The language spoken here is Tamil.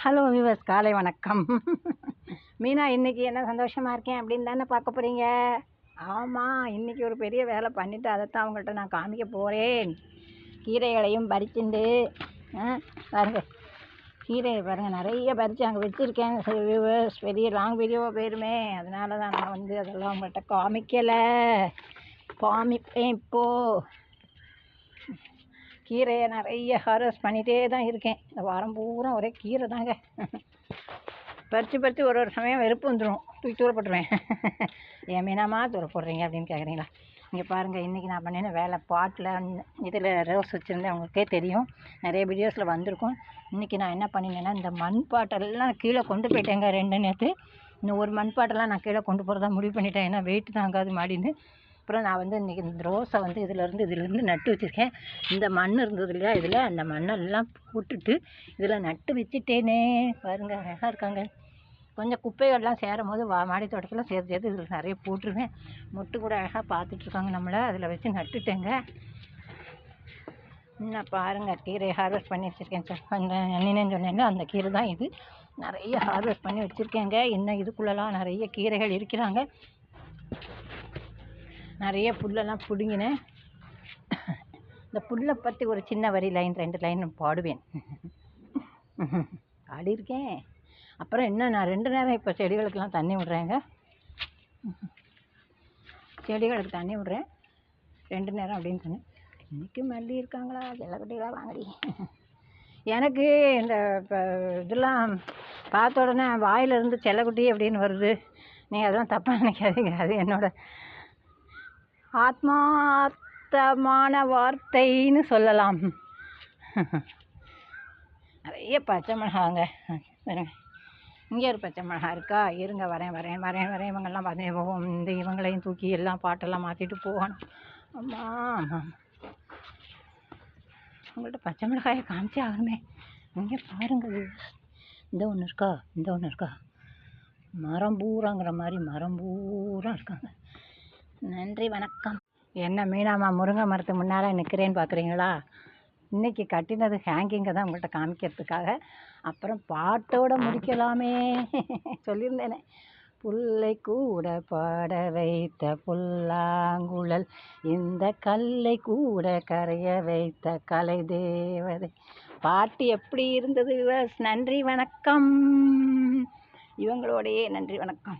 ஹலோ விவஸ் காலை வணக்கம். மீனா இன்றைக்கி என்ன சந்தோஷமாக இருக்கேன் அப்படின்னு தானே பார்க்க போகிறீங்க ஆமாம் இன்றைக்கி ஒரு பெரிய வேலை பண்ணிவிட்டு அதைத்தான் அவங்கள்ட்ட நான் காமிக்க போகிறேன் கீரைகளையும் பறிச்சுண்டு பாருங்கள் கீரையை பாருங்கள் நிறைய பறித்து அங்கே வச்சுருக்கேன் வியூவர்ஸ் பெரிய லாங் வீடியோவாக போயிருமே. அதனால தான் நான் வந்து அதெல்லாம் அவங்கள்ட்ட காமிக்கலை. காமிப்பேன் இப்போது கீரையை நிறைய ஹார்வெஸ்ட் பண்ணிகிட்டே தான் இருக்கேன். இந்த வாரம் பூரா ஒரே கீரை தாங்க. பறித்து பறித்து ஒரு ஒரு சமயம் வெறுப்பு வந்துடும் தூக்கி தூர போட்டுருவேன். ஏன் மீனாமா தூர போடுறீங்க அப்படின்னு கேட்குறீங்களா இங்கே பாருங்கள் இன்றைக்கி நான் பண்ணின வேலை பாட்டில் இதில் ரோஸ் வச்சுருந்தேன். உங்களுக்கே தெரியும். நிறைய வீடியோஸில் வந்திருக்கும். இன்றைக்கி நான் என்ன பண்ணினேன்னா இந்த மண் பாட்டெல்லாம் கீழே கொண்டு போயிட்டேங்க ரெண்டு நேற்று இன்னும் ஒரு மண் பாட்டெல்லாம் நான் கீழே கொண்டு போகிறதா முடிவு பண்ணிட்டேன். ஏன்னா வெயிட் தாங்காது மாடின்னு அப்புறம் நான் வந்து இன்றைக்கி இந்த ரோஸை வந்து இதிலேருந்து இதிலேருந்து நட்டு வச்சுருக்கேன். இந்த மண் இருந்தது இல்லையா? இதில் அந்த மண்ணெல்லாம் போட்டுட்டு இதில் நட்டு வச்சுட்டேனே. பாருங்க அழகாக இருக்காங்க. கொஞ்சம் குப்பைகள்லாம் சேரும் போது வா மாடி தோட்டத்தில் சேர்த்து சேர்த்து இதில் நிறைய போட்டுருவேன். மொட்டு கூட அழகாக பார்த்துட்ருக்காங்க நம்மளை. அதில் வச்சு நட்டுட்டேங்க. என்ன பாருங்கள் கீரை ஹார்வெஸ்ட் பண்ணி வச்சுருக்கேன் சார். அந்த அண்ணினேன்னு அந்த கீரை தான் இது. நிறைய ஹார்வெஸ்ட் பண்ணி வச்சுருக்கேங்க. இன்னும் இதுக்குள்ளெல்லாம் நிறைய கீரைகள் இருக்கிறாங்க. நிறைய புல்லெல்லாம் பிடுங்கினேன். இந்த புல்லை பற்றி ஒரு சின்ன வரி லைன் ரெண்டு லைன் பாடுவேன். பாடியிருக்கேன். அப்புறம் என்ன நான் ரெண்டு நேரம் இப்போ செடிகளுக்கெல்லாம் தண்ணி விட்றேங்க. செடிகளுக்கு தண்ணி விட்றேன். ரெண்டு நேரம் அப்படின்னு சொன்னேன். இன்றைக்கி மல்லி இருக்காங்களா? ஜல்லக்கட்டிகளா வாங்கடி. எனக்கு இந்த இப்போ இதெல்லாம் பார்த்த உடனே வாயிலிருந்து செல்லக்குட்டி அப்படின்னு வருது. நீங்கள் அதெல்லாம் தப்பாக நினைக்காதீங்க. அது என்னோட ஆத்மார்த்தமான வார்த்தைன்னு சொல்லலாம். நிறைய பச்சை மிளகாங்க. இங்கே ஒரு பச்சை மிளகா இருக்கா? இருங்க வரேன் வரேன் வரேன் வரேன். இவங்கெல்லாம் பார்த்தேன் போவோம் இந்த இவங்களையும் தூக்கி எல்லாம் பாட்டெல்லாம் மாற்றிட்டு போகணும். அம்மா ஆமாம் உங்கள்கிட்ட பச்சை மிளகாயை காமிச்சே ஆகணுமே. இங்கே பாருங்க இந்த ஒன்று இருக்கா? இந்த ஒன்று இருக்கா? மரம் பூராங்கிற மாதிரி மரம் பூரா இருக்காங்க. நன்றி வணக்கம். என்ன மீனாம்மா முருங்கை மரத்து முன்னால் நிற்கிறேன்னு பார்க்குறீங்களா இன்னைக்கு கட்டினது ஹேங்கிங்கை தான் உங்கள்கிட்ட காமிக்கிறதுக்காக. அப்புறம் பாட்டோட முடிக்கலாமே. சொல்லியிருந்தேனே. புல்லை கூட பாட வைத்த புல்லாங்குழல் இந்த கல்லை கூட கரைய வைத்த கலை தேவதை. பாட்டு எப்படி இருந்தது நன்றி வணக்கம். இவங்களோடையே நன்றி வணக்கம்.